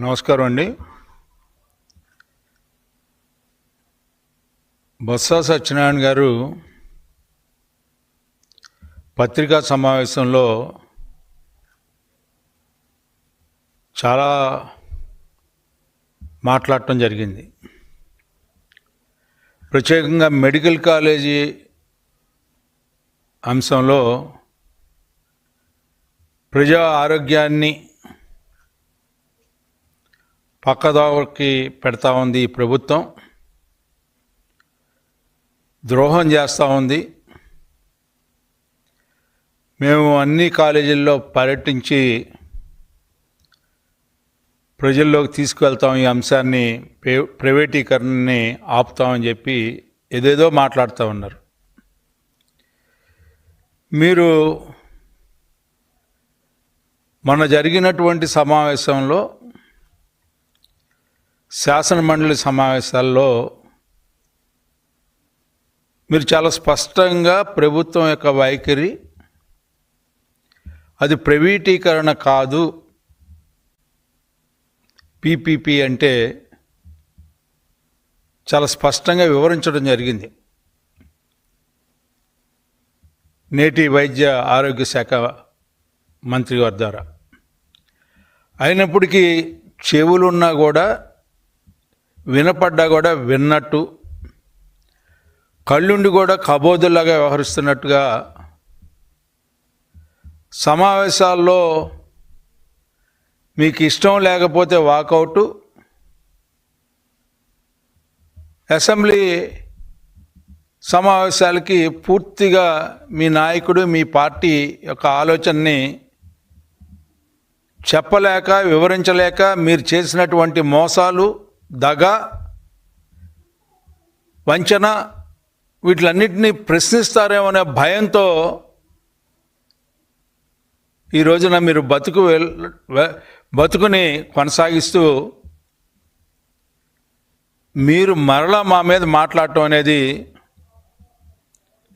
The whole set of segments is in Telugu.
నమస్కారం అండి. బొత్స సత్యనారాయణ గారు పత్రికా సమావేశంలో చాలా మాట్లాడటం జరిగింది. ప్రత్యేకంగా మెడికల్ కాలేజీ అంశంలో ప్రజా ఆరోగ్యాన్ని పక్కదావరికి పెడతా ఉంది ఈ ప్రభుత్వం. ద్రోహం చేస్తూ ఉంది. మేము అన్ని కాలేజీల్లో పర్యటించి ప్రజల్లోకి తీసుకువెళ్తాం ఈ అంశాన్ని ప్రైవేటీకరణని ఆపుతామని చెప్పి ఏదేదో మాట్లాడుతూ ఉన్నారు. మీరు మన జరిగినటువంటి సమావేశంలో శాసన మండలి సమావేశాల్లో మీరు చాలా స్పష్టంగా ప్రభుత్వం యొక్క వైఖరి అది ప్రైవేటీకరణ కాదు. పీపీపీ అంటే చాలా స్పష్టంగా వివరించడం జరిగింది. నేటి వైద్య ఆరోగ్య శాఖ మంత్రి గారి ద్వారా. అయినప్పటికీ చెవులున్నా కూడా వినపడ్డా కూడా విన్నట్టు కళ్ళుండి కూడా కబోదులాగా వ్యవహరిస్తున్నట్టుగా సమావేశాల్లో మీకు ఇష్టం లేకపోతే వాకౌటు అసెంబ్లీ సమావేశాలకి పూర్తిగా మీ నాయకుడు మీ పార్టీ యొక్క ఆలోచనని చెప్పలేక వివరించలేక మీరు చేసినటువంటి మోసాలు దగ వంచన వీటిలన్నింటినీ ప్రశ్నిస్తారేమనే భయంతో ఈ రోజున మీరు బతుకు వెల్- బతుకుని కొనసాగిస్తూ మీరు మరలా మా మీద మాట్లాడటం అనేది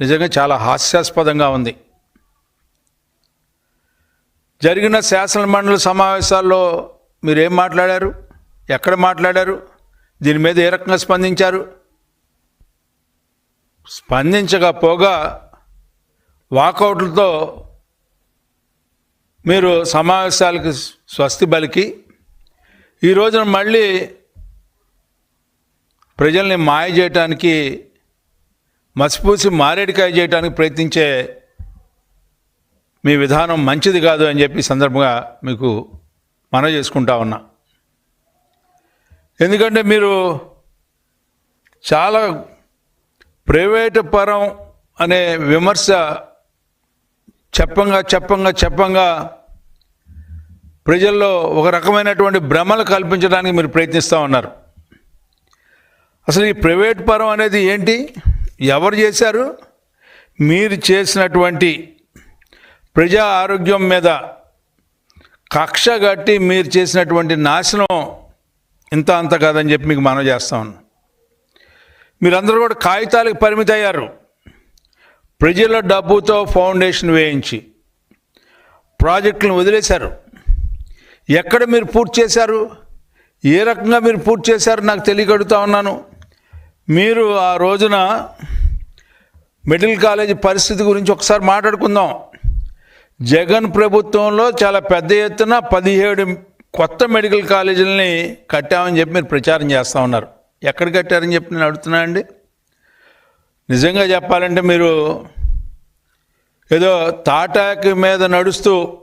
నిజంగా చాలా హాస్యాస్పదంగా ఉంది. జరిగిన శాసన మండలి సమావేశాల్లో మీరేం మాట్లాడారు? ఎక్కడ మాట్లాడారు? దీని మీద ఏ రకంగా స్పందించారు? స్పందించకపోగా వాకౌట్లతో మీరు సమావేశాలకు స్వస్తి బలికి ఈ రోజున మళ్ళీ ప్రజల్ని మాయ చేయటానికి మసిపూసి మారేడికాయ చేయడానికి ప్రయత్నించే మీ విధానం మంచిది కాదు అని చెప్పి సందర్భంగా మీకు మనవి చేసుకుంటా ఉన్నా. ఎందుకంటే మీరు చాలా ప్రైవేటు పరం అనే విమర్శ చెప్పంగా చెప్పంగా చెప్పంగా ప్రజల్లో ఒక రకమైనటువంటి భ్రమలు కల్పించడానికి మీరు ప్రయత్నిస్తూ ఉన్నారు. అసలు ఈ ప్రైవేట్ పరం అనేది ఏంటి? ఎవరు చేశారు? మీరు చేసినటువంటి ప్రజా ఆరోగ్యం మీద కక్ష కట్టి మీరు చేసినటువంటి నాశనం ఇంత అంత కాదని చెప్పి మీకు మనవి చేస్తా ఉన్నాను మీరందరూ కూడా కాగితాలకు పరిమితి అయ్యారు. ప్రజల డబ్బుతో ఫౌండేషన్ వేయించి ప్రాజెక్టులను వదిలేశారు. ఎక్కడ మీరు పూర్తి చేశారు? ఏ రకంగా మీరు పూర్తి చేశారు నాకు తెలియగడుగుతా ఉన్నాను. మీరు ఆ రోజున మెడికల్ కాలేజీ పరిస్థితి గురించి ఒకసారి మాట్లాడుకుందాం. జగన్ ప్రభుత్వంలో చాలా పెద్ద ఎత్తున పదిహేడు కొత్త మెడికల్ కాలేజీలని కట్టామని చెప్పి మీరు ప్రచారం చేస్తూ ఉన్నారు. ఎక్కడ కట్టారని చెప్పి నేను అడుగుతున్నా అండి. నిజంగా చెప్పాలంటే మీరు ఏదో తాటాకి మీద నడుస్తూ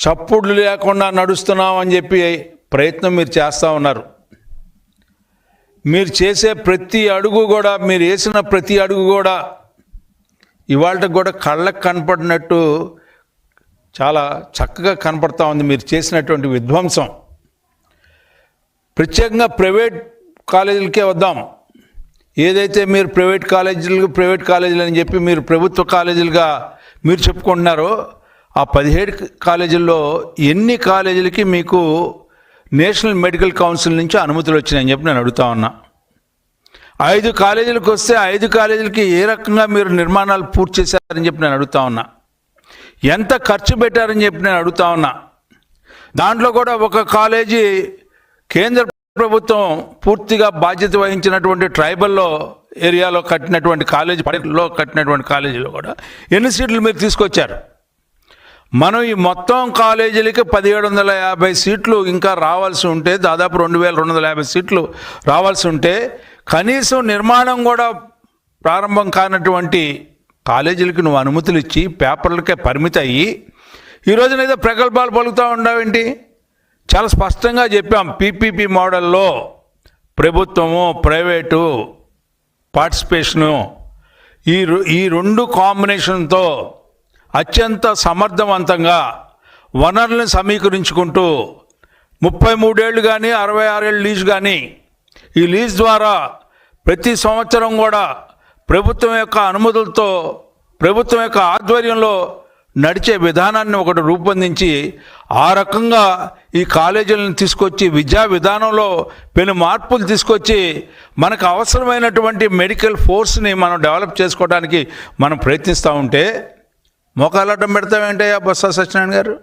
చప్పుళ్ళు లేకుండా నడుస్తున్నాం అని చెప్పి ప్రయత్నం మీరు చేస్తూ ఉన్నారు. మీరు చేసే ప్రతి అడుగు కూడా మీరు వేసిన ప్రతి అడుగు కూడా ఇవాళ కూడా కళ్ళకు కనపడినట్టు చాలా చక్కగా కనపడతా ఉంది మీరు చేసినటువంటి విధ్వంసం. ప్రత్యేకంగా ప్రైవేట్ కాలేజీలకే వద్దాం. ఏదైతే మీరు ప్రైవేట్ కాలేజీలు ప్రైవేట్ కాలేజీలు అని చెప్పి మీరు ప్రభుత్వ కాలేజీలుగా మీరు చెప్పుకుంటున్నారో ఆ పదిహేడు కాలేజీల్లో ఎన్ని కాలేజీలకి మీకు నేషనల్ మెడికల్ కౌన్సిల్ నుంచి అనుమతులు వచ్చినాయని చెప్పి నేను అడుగుతా ఉన్నా. ఐదు కాలేజీలకు వస్తే ఐదు కాలేజీలకి ఏ రకంగా మీరు నిర్మాణాలు పూర్తి చేశారని చెప్పి నేను అడుగుతా ఉన్నా. ఎంత ఖర్చు పెట్టారని చెప్పి నేను అడుగుతా ఉన్నా. దాంట్లో కూడా ఒక కాలేజీ కేంద్ర ప్రభుత్వం పూర్తిగా బాధ్యత వహించినటువంటి ట్రైబల్లో ఏరియాలో కట్టినటువంటి కాలేజీ పడిలో కట్టినటువంటి కాలేజీలో కూడా ఎన్ని సీట్లు మీరు తీసుకొచ్చారు? మనం ఈ మొత్తం కాలేజీలకి పదిహేడు వందల యాభై సీట్లు ఇంకా రావాల్సి ఉంటే దాదాపు రెండు వేల రెండు వందల యాభై సీట్లు రావాల్సి ఉంటే కనీసం నిర్మాణం కూడా ప్రారంభం కానటువంటి కాలేజీలకి నువ్వు అనుమతులు ఇచ్చి పేపర్లకే పరిమితి అయ్యి ఈ రోజున ఏదో ప్రగల్భాలు పలుకుతూ ఉండవేంటి చాలా స్పష్టంగా చెప్పాం పీపీపీ మోడల్లో ప్రభుత్వము ప్రైవేటు పార్టిసిపేషను ఈ రు- ఈ రెండు కాంబినేషన్తో అత్యంత సమర్థవంతంగా వనరులను సమీకరించుకుంటూ ముప్పై మూడేళ్ళు కానీ అరవై ఆరేళ్ళు లీజ్ కానీ ఈ లీజ్ ద్వారా ప్రతి సంవత్సరం కూడా ప్రభుత్వం యొక్క అనుమతులతో ప్రభుత్వం యొక్క ఆధ్వర్యంలో నడిచే విధానాన్ని ఒకటి రూపొందించి ఆ రకంగా ఈ కాలేజీలను తీసుకొచ్చి విద్యా విధానంలో పెను మార్పులు తీసుకొచ్చి మనకు అవసరమైనటువంటి మెడికల్ ఫోర్స్ని మనం డెవలప్ చేసుకోవడానికి మనం ప్రయత్నిస్తూ ఉంటే మోకాలడ్డం పెడతామేంటయ్యా బొత్స సత్యనారాయణ గారు?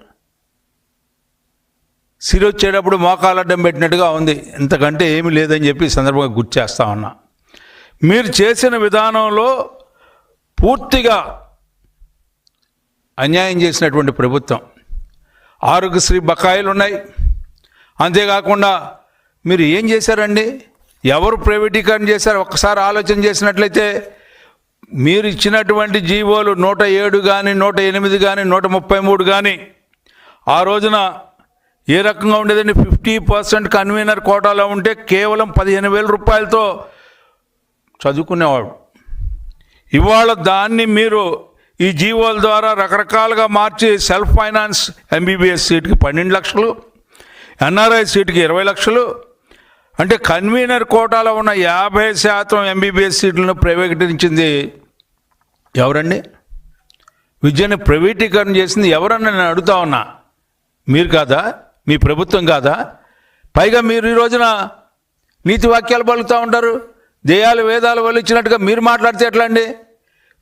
సిరి వచ్చేటప్పుడు మోకాలడ్డం పెట్టినట్టుగా ఉంది. ఇంతకంటే ఏమీ లేదని చెప్పి సందర్భంగా గుర్తు చేస్తా ఉన్నా. మీరు చేసిన విధానంలో పూర్తిగా అన్యాయం చేసినటువంటి ప్రభుత్వం. ఆరోగ్యశ్రీ బకాయిలు ఉన్నాయి. అంతేకాకుండా మీరు ఏం చేశారండి? ఎవరు ప్రైవేటీకరణ చేశారు? ఒక్కసారి ఆలోచన చేసినట్లయితే మీరు ఇచ్చినటువంటి జీవోలు నూట ఏడు కానీ నూట ఎనిమిది కానీ నూట ముప్పై మూడు కానీ ఆ రోజున ఏ రకంగా ఉండేదండి? ఫిఫ్టీ పర్సెంట్ కన్వీనర్ కోటాలో ఉంటే కేవలం పదిహేను వేల రూపాయలతో చదువుకునేవాడు. ఇవాళ దాన్ని మీరు ఈ జీవోల ద్వారా రకరకాలుగా మార్చి సెల్ఫ్ ఫైనాన్స్ ఎంబీబీఎస్ సీట్కి పన్నెండు లక్షలు ఎన్ఆర్ఐ సీట్కి ఇరవై లక్షలు అంటే కన్వీనర్ కోటాలో ఉన్న యాభై శాతం ఎంబీబీఎస్ సీట్లను ప్రైవేటీకరించింది ఎవరండి? విద్యను ప్రైవేటీకరణ చేసింది ఎవరన్నా నేను అడుగుతా ఉన్నా. మీరు కాదా? మీ ప్రభుత్వం కాదా? పైగా మీరు ఈ రోజున నీతి వాక్యాలు పలుకుతూ ఉంటారు. దేయాలు వేదాలు వలిచ్చినట్టుగా మీరు మాట్లాడితే ఎట్లా అండి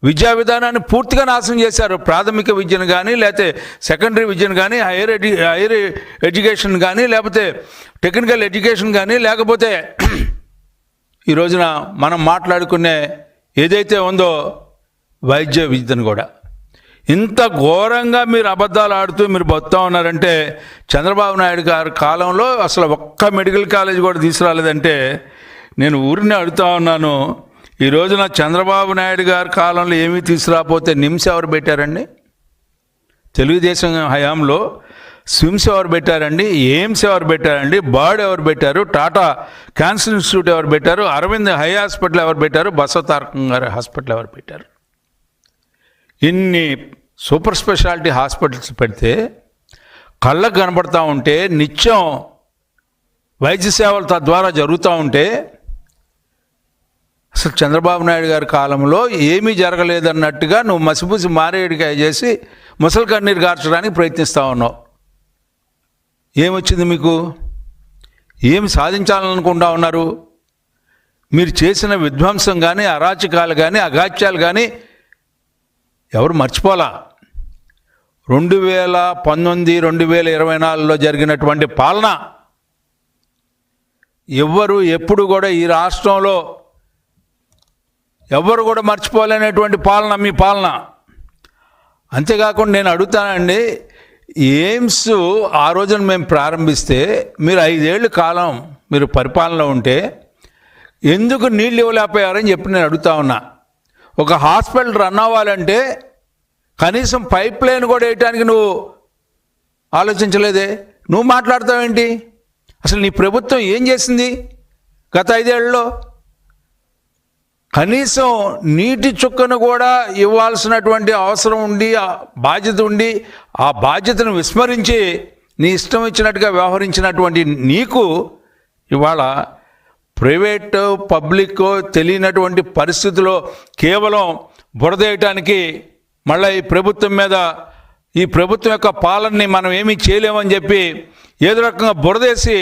విద్యా విధానాన్ని పూర్తిగా నాశనం చేశారు. ప్రాథమిక విద్యను కానీ లేకపోతే సెకండరీ విద్యను కానీ హైయర్ ఎడ్యు హైయర్ ఎడ్యుకేషన్ కానీ లేకపోతే టెక్నికల్ ఎడ్యుకేషన్ కానీ లేకపోతే ఈ రోజున మనం మాట్లాడుకునే ఏదైతే ఉందో వైద్య విద్యను కూడా. ఇంత ఘోరంగా మీరు అబద్ధాలు ఆడుతూ మీరు బతుతా ఉన్నారంటే చంద్రబాబు నాయుడు గారి కాలంలో అసలు ఒక్క మెడికల్ కాలేజ్ కూడా తీసుకురాలేదంటే నేను ఊరిని అడుగుతా ఉన్నాను ఈ రోజున చంద్రబాబు నాయుడు గారి కాలంలో ఏమీ తీసుకురాకపోతే నిమ్స్ ఎవరు పెట్టారండి? తెలుగుదేశం హయాంలో స్విమ్స్ ఎవరు పెట్టారండి? ఎయిమ్స్ ఎవరు పెట్టారండి? బర్డ్ ఎవరు పెట్టారు? టాటా క్యాన్సర్ ఇన్స్టిట్యూట్ ఎవరు పెట్టారు? అరవింద్ హై హాస్పిటల్ ఎవరు పెట్టారు? బసవతారకం గారి హాస్పిటల్ ఎవరు పెట్టారు? ఇన్ని సూపర్ స్పెషాలిటీ హాస్పిటల్స్ పెడితే కళ్ళకు కనబడతా ఉంటే నిత్యం వైద్య సేవలు తద్వారా జరుగుతూ ఉంటే అసలు చంద్రబాబు నాయుడు గారి కాలంలో ఏమీ జరగలేదన్నట్టుగా నువ్వు మసిపూసి మారేడికాయ చేసి ముసలి కన్నీరు కార్చడానికి ప్రయత్నిస్తూ ఉన్నావు. ఏమొచ్చింది మీకు? ఏమి సాధించాలనుకుంటా ఉన్నారు? మీరు చేసిన విధ్వంసం కానీ అరాచకాలు కానీ అగాత్యాలు కానీ ఎవరు మర్చిపోలా? రెండు వేల పంతొమ్మిది రెండు వేల ఇరవై నాలుగులో జరిగినటువంటి పాలన. ఎవ్వరు ఎప్పుడు కూడా ఈ రాష్ట్రంలో ఎవరు కూడా మర్చిపోలేనటువంటి పాలన మీ పాలన. అంతేకాకుండా నేను అడుగుతానండి ఎయిమ్స్ ఆ రోజున మేము ప్రారంభిస్తే మీరు ఐదేళ్ళు కాలం మీరు పరిపాలనలో ఉంటే ఎందుకు నీళ్ళు ఇవ్వలేకపోయారని చెప్పి నేను అడుగుతా ఉన్నా. ఒక హాస్పిటల్ రన్ అవ్వాలంటే కనీసం పైప్ లైన్ కూడా వేయటానికి నువ్వు ఆలోచించలేదే. నువ్వు మాట్లాడతావేంటి? అసలు నీ ప్రభుత్వం ఏం చేసింది? గత ఐదేళ్ళలో కనీసం నీటి చుక్కను కూడా ఇవ్వాల్సినటువంటి అవసరం ఉండి ఆ బాధ్యత ఉండి ఆ బాధ్యతను విస్మరించి నీ ఇష్టం ఇచ్చినట్టుగా వ్యవహరించినటువంటి నీకు ఇవాళ ప్రైవేట్ పబ్లిక్ తెలియనటువంటి పరిస్థితిలో కేవలం బురదేయటానికి మళ్ళీ ఈ ప్రభుత్వం మీద ఈ ప్రభుత్వం యొక్క పాలనని మనం ఏమీ చేయలేమని చెప్పి ఏదో రకంగా బురదేసి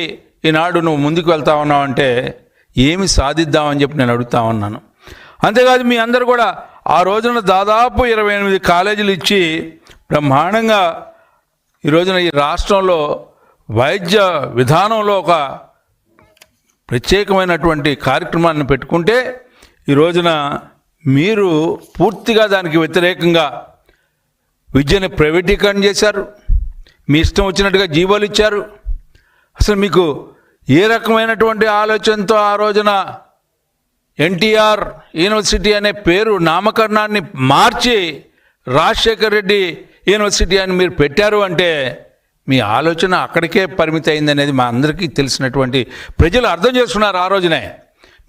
ఈనాడు నువ్వు ముందుకు వెళ్తా ఉన్నావు అంటే ఏమి సాధిద్దామని చెప్పి నేను అడుగుతా ఉన్నాను. అంతేకాదు మీ అందరు కూడా ఆ రోజున దాదాపు ఇరవై ఎనిమిది కాలేజీలు ఇచ్చి బ్రహ్మాండంగా ఈ రోజున ఈ రాష్ట్రంలో వైద్య విధానంలో ఒక ప్రత్యేకమైనటువంటి కార్యక్రమాన్ని పెట్టుకుంటే ఈ రోజున మీరు పూర్తిగా దానికి వ్యతిరేకంగా విద్యని ప్రైవేటీకరణ చేశారు. మీ ఇష్టం వచ్చినట్టుగా జీవోలు ఇచ్చారు. అసలు మీకు ఏ రకమైనటువంటి ఆలోచనతో ఆ రోజున ఎన్టీఆర్ యూనివర్సిటీ అనే పేరు నామకరణాన్ని మార్చి రాజశేఖర్ రెడ్డి యూనివర్సిటీ అని మీరు పెట్టారు అంటే మీ ఆలోచన అక్కడికే పరిమితి అయిందనేది మా అందరికీ తెలిసినటువంటి ప్రజలు అర్థం చేసుకున్నారు ఆ రోజునే.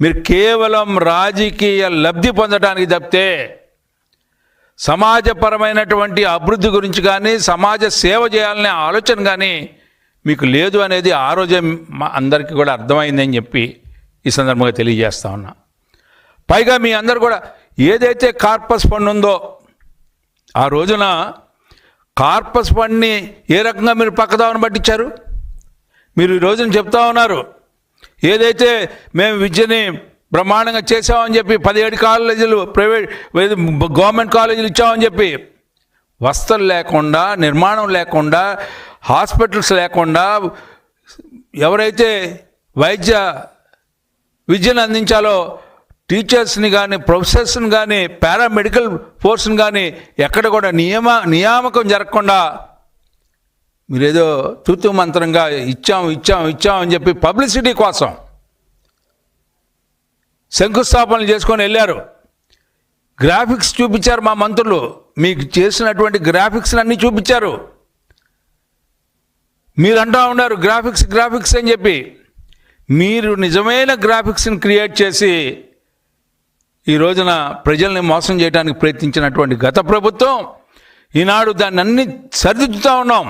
మీరు కేవలం రాజకీయ లబ్ధి పొందడానికి తప్పితే సమాజపరమైనటువంటి అభివృద్ధి గురించి కానీ సమాజ సేవ చేయాలనే ఆలోచన కానీ మీకు లేదు అనేది ఆ రోజే మా అందరికీ కూడా అర్థమైందని చెప్పి ఈ సందర్భంగా తెలియజేస్తా ఉన్నా. పైగా మీ అందరు కూడా ఏదైతే కార్పస్ ఫండ్ ఉందో ఆ రోజున కార్పస్ ఫండ్ని ఏ రకంగా మీరు పక్కదావని పట్టించారు? మీరు ఈ రోజున చెప్తా ఉన్నారు ఏదైతే మేము విద్యని బ్రహ్మాండంగా చేసామని చెప్పి పదిహేడు కాలేజీలు ప్రైవేట్ గవర్నమెంట్ కాలేజీలు ఇచ్చామని చెప్పి వసతులు లేకుండా నిర్మాణం లేకుండా హాస్పిటల్స్ లేకుండా ఎవరైతే వైద్య విద్యను అందించాలో టీచర్స్ని కానీ ప్రొఫెసర్స్ని కానీ పారామెడికల్ ఫోర్స్ని కానీ ఎక్కడ కూడా నియమ నియామకం జరగకుండా మీరేదో తూతు మంత్రంగా ఇచ్చాం ఇచ్చాం ఇచ్చాం అని చెప్పి పబ్లిసిటీ కోసం శంకుస్థాపనలు చేసుకొని వెళ్ళారు. గ్రాఫిక్స్ చూపించారు మా మంత్రులు. మీకు చేసినటువంటి గ్రాఫిక్స్ అన్నీ చూపించారు. మీరు అంటూ ఉన్నారు గ్రాఫిక్స్ గ్రాఫిక్స్ అని చెప్పి. మీరు నిజమైన గ్రాఫిక్స్ని క్రియేట్ చేసి ఈ రోజున ప్రజల్ని మోసం చేయడానికి ప్రయత్నించినటువంటి గత ప్రభుత్వం ఈనాడు దాన్ని అన్ని సరిదిద్దుతూ ఉన్నాం.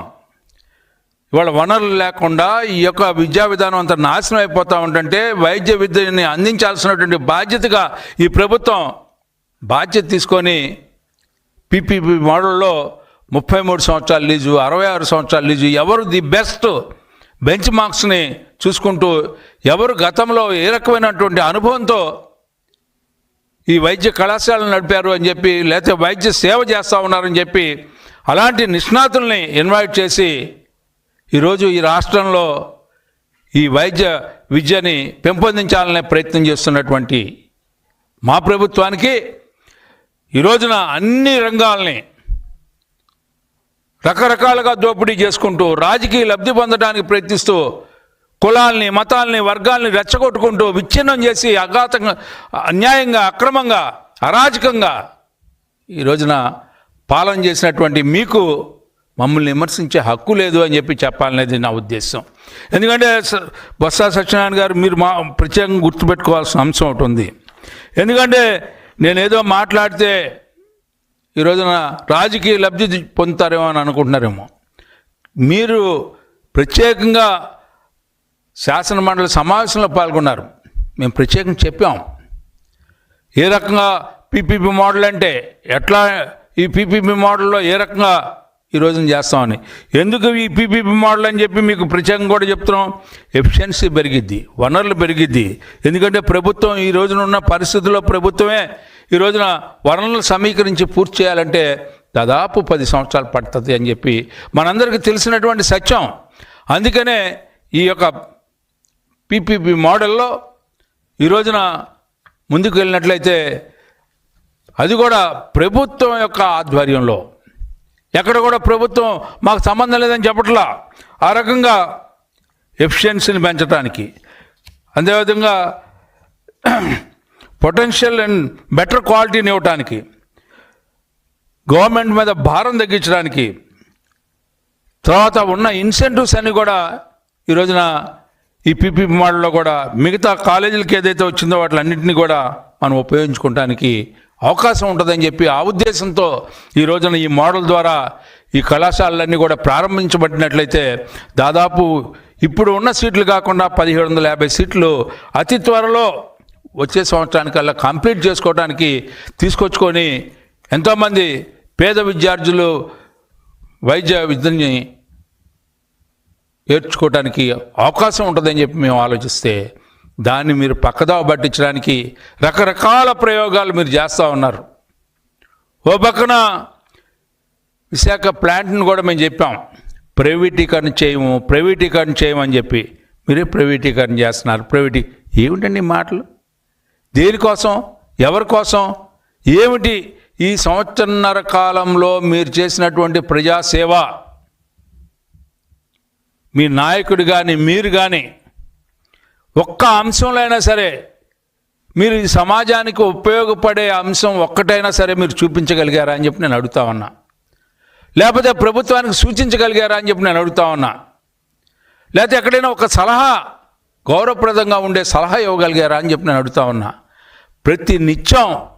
ఇవాళ వనరులు లేకుండా ఈ యొక్క విద్యా విధానం అంత నాశనం అయిపోతూ ఉంటుంటే వైద్య విద్యని అందించాల్సినటువంటి బాధ్యతగా ఈ ప్రభుత్వం బాధ్యత తీసుకొని పీపీపీ మోడల్లో ముప్పై మూడు సంవత్సరాల లీజు అరవై ఆరు సంవత్సరాల లీజు ఎవరు ది బెస్ట్ బెంచ్ మార్క్స్ని చూసుకుంటూ ఎవరు గతంలో ఏ రకమైనటువంటి అనుభవంతో ఈ వైద్య కళాశాలను నడిపారు అని చెప్పి లేకపోతే వైద్య సేవ చేస్తూ ఉన్నారని చెప్పి అలాంటి నిష్ణాతుల్ని ఇన్వైట్ చేసి ఈరోజు ఈ రాష్ట్రంలో ఈ వైద్య విద్యని పెంపొందించాలనే ప్రయత్నం చేస్తున్నటువంటి మా ప్రభుత్వానికి ఈ రోజున అన్ని రంగాల్ని రకరకాలుగా దోపిడీ చేసుకుంటూ రాజకీయ లబ్ధి పొందడానికి ప్రయత్నిస్తూ కులాల్ని మతాల్ని వర్గాల్ని రెచ్చగొట్టుకుంటూ విచ్ఛిన్నం చేసి అఘాతంగా అన్యాయంగా అక్రమంగా అరాజకంగా ఈ రోజున పాలన చేసినటువంటి మీకు మమ్మల్ని విమర్శించే హక్కు లేదు అని చెప్పి చెప్పాలనేది నా ఉద్దేశం. ఎందుకంటే స- బొత్స సత్యనారాయణ గారు మీరు మా ప్రత్యేకంగా గుర్తుపెట్టుకోవాల్సిన అంశం ఒకటి ఉంది. ఎందుకంటే నేనేదో మాట్లాడితే ఈ రోజున రాజకీయ లబ్ధి పొందుతారేమో అని అనుకుంటున్నారేమో. మీరు ప్రత్యేకంగా శాసన మండలి సమావేశంలో పాల్గొన్నారు. మేము ప్రత్యేకంగా చెప్పాం. ఏ రకంగా పీపీపీ మోడల్ అంటే ఎట్లా ఈ పీపీపీ మోడల్లో ఏ రకంగా ఈ రోజున చేస్తామని. ఎందుకు ఈ పీపీపీ మోడల్ అని చెప్పి మీకు ప్రత్యేకంగా కూడా చెప్తున్నాం. ఎఫిషియన్సీ పెరిగిద్ది వనరులు పెరిగిద్ది. ఎందుకంటే ప్రభుత్వం ఈ రోజున ఉన్న పరిస్థితుల్లో ప్రభుత్వమే ఈ రోజున వనరులు సమీకరించి పూర్తి చేయాలంటే దాదాపు పది సంవత్సరాలు పడుతుంది అని చెప్పి మనందరికీ తెలిసినటువంటి సత్యం. అందుకనే ఈ యొక్క పీపీపీ మోడల్లో ఈ రోజున ముందుకు వెళ్ళినట్లయితే అది కూడా ప్రభుత్వం యొక్క ఆధ్వర్యంలో. ఎక్కడ కూడా ప్రభుత్వం మాకు సంబంధం లేదని చెప్పట్లా. ఆ రకంగా ఎఫిషియన్సీని పెంచడానికి అదేవిధంగా పొటెన్షియల్ అండ్ బెటర్ క్వాలిటీని ఇవ్వటానికి. గవర్నమెంట్ మీద భారం తగ్గించడానికి. తర్వాత ఉన్న ఇన్సెంటివ్స్ అన్ని కూడా ఈ రోజున ఈ పీపీ మోడల్లో కూడా మిగతా కాలేజీలకి ఏదైతే వచ్చిందో వాటిలన్నింటినీ కూడా మనం ఉపయోగించుకోవడానికి అవకాశం ఉంటుందని చెప్పి ఆ ఉద్దేశంతో ఈ రోజున ఈ మోడల్ ద్వారా ఈ కళాశాలలన్నీ కూడా ప్రారంభించబడినట్లయితే దాదాపు ఇప్పుడు ఉన్న సీట్లు కాకుండా పదిహేడు వందల యాభై సీట్లు అతి త్వరలో వచ్చే సంవత్సరానికల్లా కంప్లీట్ చేసుకోవడానికి తీసుకొచ్చుకొని ఎంతోమంది పేద విద్యార్థులు వైద్య విద్యని ఏర్చుకోవడానికి అవకాశం ఉంటుందని చెప్పి మేము ఆలోచిస్తే దాన్ని మీరు పక్కదావ పట్టించడానికి రకరకాల ప్రయోగాలు మీరు చేస్తూ ఉన్నారు. ఓ పక్కన విశాఖ ప్లాంట్ని కూడా మేము చెప్పాం. ప్రైవేటీకరణ చేయము ప్రైవేటీకరణ చేయమని చెప్పి. మీరే ప్రైవేటీకరణ చేస్తున్నారు. ప్రైవేటీ ఏమిటండి మాటలు? దేనికోసం ఎవరి కోసం? ఏమిటి? ఈ సంవత్సరన్నర కాలంలో మీరు చేసినటువంటి ప్రజాసేవ మీ నాయకుడు కానీ మీరు కానీ ఒక్క అంశంలో అయినా సరే మీరు ఈ సమాజానికి ఉపయోగపడే అంశం ఒక్కటైనా సరే మీరు చూపించగలిగారా అని చెప్పి నేను అడుగుతా ఉన్నా. లేకపోతే ప్రభుత్వానికి సూచించగలిగారా అని చెప్పి నేను అడుగుతా ఉన్నా. లేకపోతే ఎక్కడైనా ఒక సలహా గౌరవప్రదంగా ఉండే సలహా ఇవ్వగలిగారా అని చెప్పి నేను అడుగుతా ఉన్నా. ప్రతి నిత్యం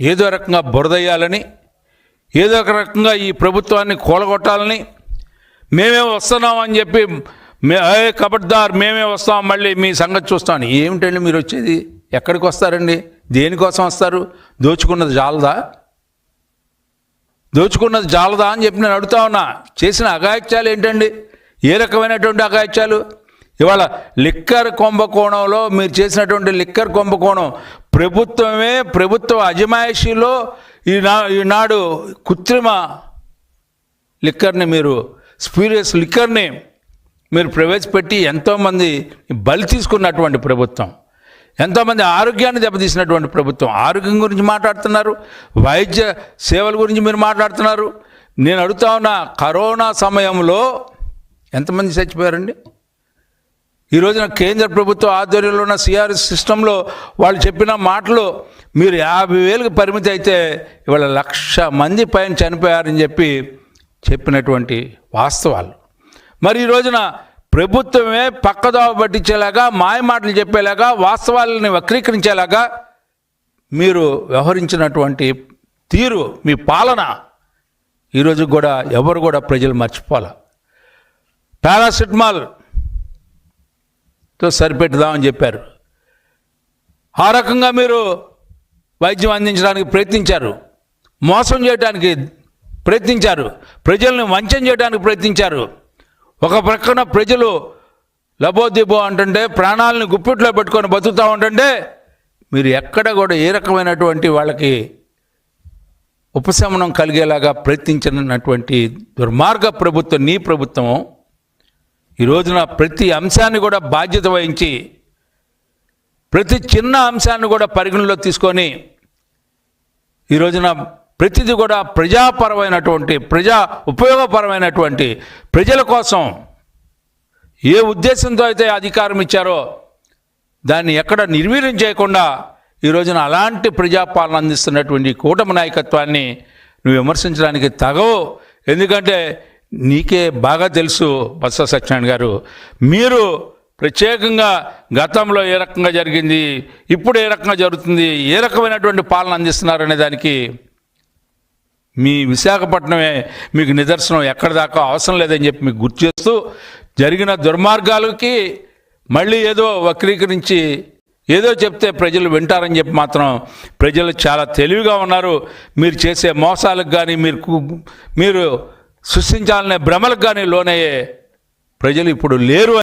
ఏదో రకంగా బురదయ్యాలని ఏదో ఒక రకంగా ఈ ప్రభుత్వాన్ని కూలగొట్టాలని మేమే వస్తున్నాం అని చెప్పి మే ఏ కబడ్దార్ మేమే వస్తాం మళ్ళీ మీ సంగతి చూస్తాం ఏమిటండి మీరు వచ్చేది? ఎక్కడికి వస్తారండి? దేనికోసం వస్తారు? దోచుకున్నది జాలదా? దోచుకున్నది జాలదా అని చెప్పి నేను అడుగుతా ఉన్నా. చేసిన అగాయత్యాలు ఏంటండి? ఏ రకమైనటువంటి అగాయత్యాలు ఇవాళ లిక్కర్ కుంభకోణంలో మీరు చేసినటువంటి లిక్కర్ కుంభకోణం ప్రభుత్వమే ప్రభుత్వ అజమాయిషీలో ఈనా ఈనాడు కృత్రిమ లిక్కర్ని మీరు స్పీరియస్ లిక్కర్ని మీరు ప్రవేశపెట్టి ఎంతోమంది బలి తీసుకున్నటువంటి ప్రభుత్వం ఎంతోమంది ఆరోగ్యాన్ని దెబ్బతీసినటువంటి ప్రభుత్వం. ఆరోగ్యం గురించి మాట్లాడుతున్నారు వైద్య సేవల గురించి మీరు మాట్లాడుతున్నారు. నేను అడుగుతా ఉన్నా కరోనా సమయంలో ఎంతమంది చచ్చిపోయారండి? ఈ రోజున కేంద్ర ప్రభుత్వ ఆధ్వర్యంలో ఉన్న సిఆర్ఎస్ సిస్టంలో వాళ్ళు చెప్పిన మాటలు మీరు యాభై వేలకు పరిమితి అయితే ఇవాళ లక్ష మంది పైన చనిపోయారని చెప్పి చెప్పినటువంటి వాస్తవాలు. మరి ఈ రోజున ప్రభుత్వమే పక్కదోవ పట్టించేలాగా మాయ మాటలు చెప్పేలాగా వాస్తవాలని వక్రీకరించేలాగా మీరు వ్యవహరించినటువంటి తీరు మీ పాలన ఈరోజు కూడా ఎవరు కూడా ప్రజలు మర్చిపోలే పారాసిటమాల్తో సరిపెట్టుదామని చెప్పారు. ఆ రకంగా మీరు వైద్యం అందించడానికి ప్రయత్నించారు. మోసం చేయడానికి ప్రయత్నించారు. ప్రజల్ని వంచన చేయడానికి ప్రయత్నించారు. ఒక ప్రక్కన ప్రజలు లబోదిబో అంటుంటే ప్రాణాలను గుప్పిట్లో పెట్టుకొని బతుకుతూ ఉంటుంటే మీరు ఎక్కడ కూడా ఏ రకమైనటువంటి వాళ్ళకి ఉపశమనం కలిగేలాగా ప్రయత్నించినటువంటి దుర్మార్గ ప్రభుత్వం నీ ప్రభుత్వం ఈ రోజున ప్రతి అంశాన్ని కూడా బాధ్యత వహించి ప్రతి చిన్న అంశాన్ని కూడా పరిగణలో తీసుకొని ఈ రోజున ప్రతిదీ కూడా ప్రజాపరమైనటువంటి ప్రజా ఉపయోగపరమైనటువంటి ప్రజల కోసం ఏ ఉద్దేశంతో అయితే అధికారం ఇచ్చారో దాన్ని ఎక్కడ నిర్వీర్యం చేయకుండా ఈ రోజున అలాంటి ప్రజాపాలన అందిస్తున్నటువంటి కూటమి నాయకత్వాన్ని నువ్వు విమర్శించడానికి తగవు. ఎందుకంటే నీకే బాగా తెలుసు బొత్స సత్యనారాయణ గారు మీరు ప్రత్యేకంగా గతంలో ఏ రకంగా జరిగింది ఇప్పుడు ఏ రకంగా జరుగుతుంది ఏ రకమైనటువంటి పాలన అందిస్తున్నారు అనే దానికి మీ విశాఖపట్నమే మీకు నిదర్శనం ఎక్కడి దాకా అవసరం లేదని చెప్పి మీకు గుర్తు చేస్తూ జరిగిన దుర్మార్గాలకి మళ్ళీ ఏదో వక్రీకరించి ఏదో చెప్తే ప్రజలు వింటారని చెప్పి మాత్రం ప్రజలు చాలా తెలివిగా ఉన్నారు. మీరు చేసే మోసాలకు కానీ మీరు మీరు సృష్టించాలనే భ్రమలకు కానీ లోనయ్యే ప్రజలు ఇప్పుడు లేరు